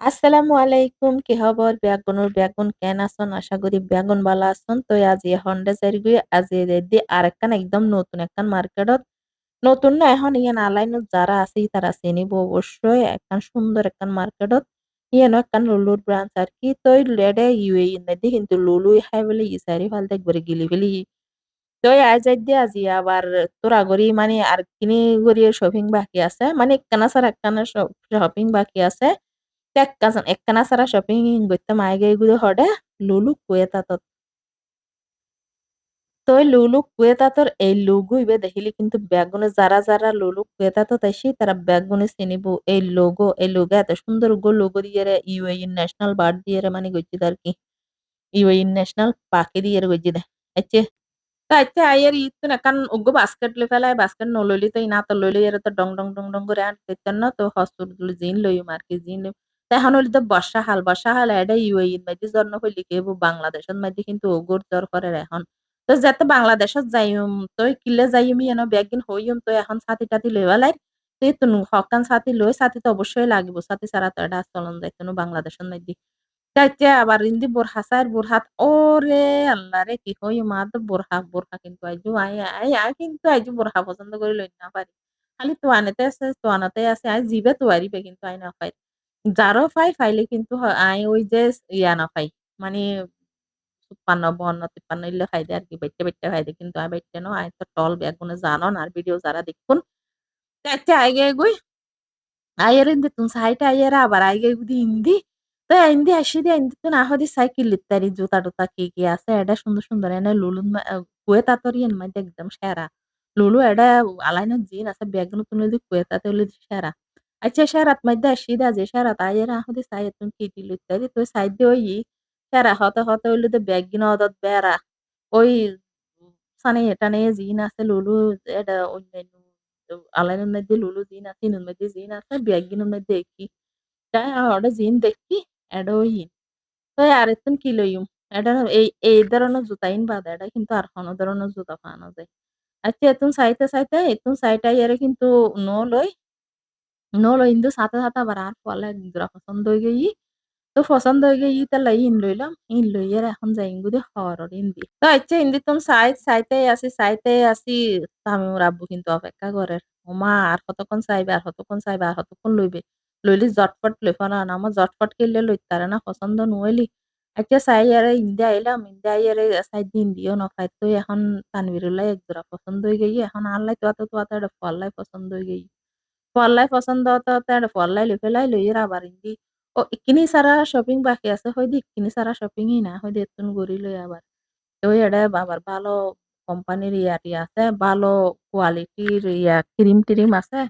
আসসালামু আলাইকুম, কি খবর? বেগুনের বেগুন কেন আছেন? আশা করি বেগুন ভালো আছেন। তো আজ এই হন্ডা চারি আজ দি আরেকখান একদম নতুন একখান মার্কেটত। নতুন না, এখন ইয়ান আলাইনত যারা আছে তারা চিনিব অবশ্যই। একখান সুন্দর একখান মার্কেটত। ইয়ানো একখান লুলুর ব্রাঞ্চ আর কি। তো লেডে ইউএই নদী কিন্তু লুলু খাই বলে ইসারি ফাল দেখবরে গিলি ফেলি। তো আজ দি আজি আবার তোরা গড়ি মানে আর কিনি গড়ি শপিং বাকি আছে। মানে একখানা সার একখানা শপিং বাকি আছে। Tekkasan ekkana sara shopping goita maayigaygudo hode luluk kuetatot তই লুলুক কুয়েতাতর এই লোগো ইবে দেখিলি কিন্তু ব্যাগগুনে যারা যারা লুলুক কুয়েতাতো তাইসি তারা ব্যাগগুনে চিনিব এই লোগো এই লোগো এত সুন্দর গো লোগো দিয়ে রে ইউএই ন্যাশনাল বার্ড দিয়ে রে মানে গজ্জিদ আর কি ইউএই ন্যাশনাল পাখি দিয়ে গজ্জিদ আচ্ছা Taite ayer itu na kan ugo basket le fela basket no loli তো ইনা তো লইলে এর তো ডং ডং ডং ডং করে তেতন না তো হসুরগুলো জিন লই মার্কে জিন তাই হন হলি তো বর্ষা হাল বর্ষা হাল এডা ইউএই এর মধ্যে জন্য হইলি কে বাংলাদেশের মধ্যে কিন্তু ওগর জ্বর করে এখন। তো যাতে বাংলাদেশত যাইম, তো কিলে যাইম এনো ব্যাগিন হইম, তো এখন ছাতি টাতি লইবা লাই তো তুনু হকান ছাতি লই, ছাতি তো অবশ্যই লাগিব। ছাতি ছাড়া তো এটা চলন যাইতো বাংলাদেশের মধ্যে চাইতে আবার ইন্দি বোরহা সাইর বোরহাত ওরে আল্লাহ রে, কি হই মা তো বোরহা বোরহা কিন্তু আইজু, আই আই আই কিন্তু আইজু বোরহা পছন্দ করে লই না পারি। খালি তোয়ানেতে আছে, তোয়ানাতে আছে, আই জিবে তোয়ারিবে কিন্তু আই না পাই। যারও ফাই ফাইলে কিন্তু আই ওই যে ইয়া না ফাই মানে ৫৬, ৫২, তিপ্পান্ন ইলে পাই দে আরকি বাইট্টা, বাইট্টা পাই দে। কিন্তু আই বাইট্টা নো, আই তো টল ব্যাকগ্রাউন্ডে জানো আর ভিডিও যারা দেখুন। তে আচ্ছা আইগে গুই আইয়ারিন্দি তুন সাইটে আইয়ারা আবার আই গে গুদি ইন্দি। তো আইন্দি আসি দিয়ে ইন্দি তুন আহ দি সাইকিল লিত্তারি জুতা টুতা কি কি আছে এডা সুন্দর সুন্দর এনে লুলুন মা আ কুয়েতাতরিয়ান মাইধ্যে একদম সেরা। লুলু এডা আলাইনত জিন আছে ব্যাকগ্রাউন্ড তুন যদি কুয়েতাতে হইলে সেরা। আচ্ছা সেরাত মাঝে আশিদা যে সেরাত আইয়ের আহদি সাইয়েতুন কিটিল ইত্যাদি তো সাইডে ওই সেরা হতে, হতে হইল তো বেগিন অদত বেড়া। ওই সানে এটানে জিন আছে লুলু এডা অন্যান্য আলাইনের মধ্যে লুলু জিন আছে ইনুর মধ্যে জিন আছে বেগিনের মধ্যে একি। তাই ওটা জিন দেখি এডোইন তো আর আরেকজন কি লইম এটা এই এই ধরনের জুতাইন বাদে এটা কিন্তু আর কোনো ধরনের জুতা পাওয়া যায় আচ্ছা এতুন চাইতে চাইতে এতুন চাইটা ইয়ারে কিন্তু নো লই নো লই কিন্তু সাথে সাথে আবার আর ফলে জোড়া পছন্দ হয়ে গেই তো পছন্দ হয়ে গেই তাহলে ইন লইলাম ইন লইয়ার এখন যাই গুদি হরর ইন্দি তো আচ্ছা ইন্দি তুমি সাই চাইতে আসি চাইতে আসি তামিমুর আব্বু কিন্তু অপেক্ষা করে ওমা আর কতক্ষণ চাইবে আর কতক্ষণ চাইবে আর কতক্ষণ লইবে লইলি জটপট লই ফেলান আমার জটপট কিনলে লইতারে না পছন্দ নইলি আচ্ছা চাই আরে ইন্ডিয়া আইলাম ইন্ডিয়া আইয়ারে চাই দিন দিও নখাই তো এখন তানবিরুল্লাহ এক জোড়া পছন্দ হয়ে গেই এখন আল্লাহ তো তো তো এটা ফল্লাই পছন্দ হয়ে গেই ফল্লাই পছন্দ হতে এটা ফল্লাই লই ফেলাই লইয়ের আবার ইন্দি। ও ইকিনি সারা শপিং বাকি আছে হয়দি ইকিনি সারা শপিংই না হয়দি এতুন গড়ি লই আবার তো এটা আবার ভালো কোম্পানির ইয়াটি আছে, ভালো কোয়ালিটির ইয়া ক্রিম টিরিম আছে।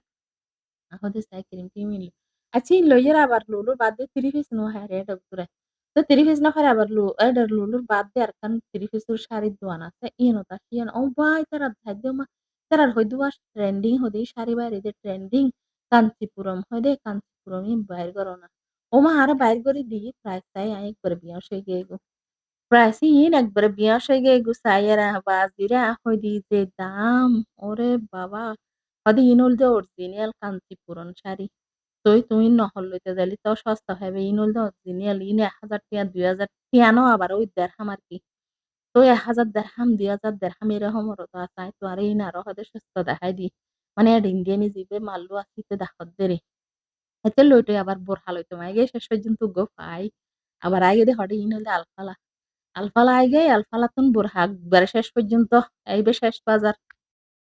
হয়দি চাই ক্রিম টিরিম আচ্ছা লইয়ের আবার লুলু বাদ দিয়ে 3 পিস নো হ্যাঁ রে ডক্টরে তো 3 পিস না করে আবার এডার লুলুর বাদ দিয়ে আরকান 3 পিসের শাড়ির দোয়ান আছে ইনো তা হিয়ান ও ভাই তারা খাদ্য মা। হয়তো আর ট্রেন্ডিং হদি শাড়ি বাইরে যে ট্রেন্ডিং কাঞ্চিপুরম হইদে কাঞ্চিপুরমই বাইর করো না। ও মা, আর বাইর করে দিই প্রাইস তাই আই একবার বিয়া হয়ে গিয়ে গো। প্রাইস ইন একবার বিয়া হয়ে গিয়ে গো, সাইয়েরা, বাজিরা, হই দি যে দাম, ওরে বাবা। হদি ইনল যে অরিজিনাল কাঞ্চিপুরম শাড়ি। তই, তুই নহল লইতে যাইলি তাও সস্তা হবে। ইনুল তো অরিজিনাল ইন ১০০০ টিয়া ২০০০ টিয়ানো আবার ওই দেড়হাম আর কি? তো ১০০০ দেড়হাম ২০০০ দেড়হাম এরকম তো আছে তো আর ইন আরও হাতে সুস্থ দেখাই দি মানে এডিন দিয়ে নিজিবে মারলো মাল্লু তো দেখত দেরে এতে লইতে আবার বোরহা লইতে মাইগে শেষ পর্যন্ত গো পাই আবার আগে দে হটে ইন হলে আলফালা আলফালা আগে আলফালা তুন বোরহা একবার শেষ পর্যন্ত এইবে শেষ বাজার